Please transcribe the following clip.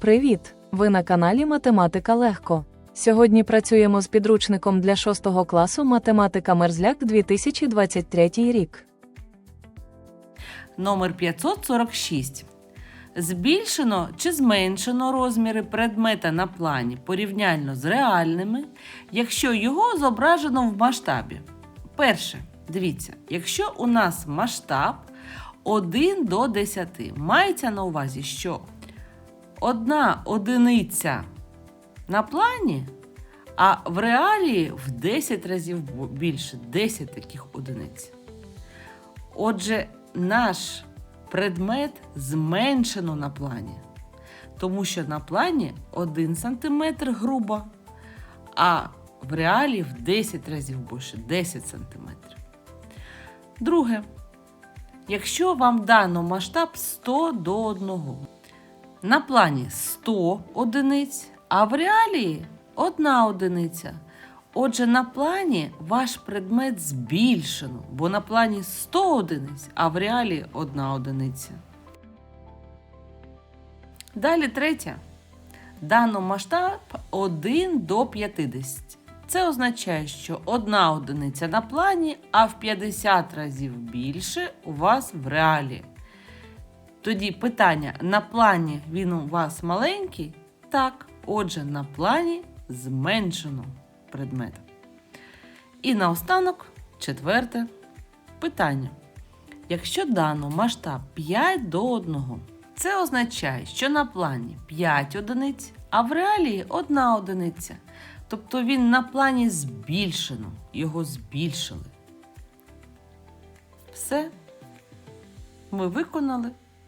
Привіт! Ви на каналі Математика Легко. Сьогодні працюємо з підручником для 6 класу Математика Мерзляк 2023 рік. Номер 546. Збільшено чи зменшено розміри предмета на плані порівняльно з реальними, якщо його зображено в масштабі. Перше, дивіться, якщо у нас масштаб 1 до 10, мається на увазі, що одна одиниця на плані, а в реалії в 10 разів більше 10 таких одиниць. Отже, наш предмет зменшено на плані, тому що на плані 1 см грубо, а в реалі в 10 разів більше 10 см. Друге, якщо вам дано масштаб 100 до 1, на плані 100 одиниць, а в реалії 1 одиниця. Отже, на плані ваш предмет збільшено, бо на плані 100 одиниць, а в реалі 1 одиниця. Далі третє. Дано масштаб 1 до 50. Це означає, що одна одиниця на плані, а в 50 разів більше у вас в реалі. Тоді питання: на плані він у вас маленький? Так. Отже, на плані зменшено предмет. І наостанок, четверте питання. Якщо дано масштаб 5 до 1, це означає, що на плані 5 одиниць, а в реалії 1 одиниця. Тобто він на плані збільшено, його збільшили. Все. Ми виконали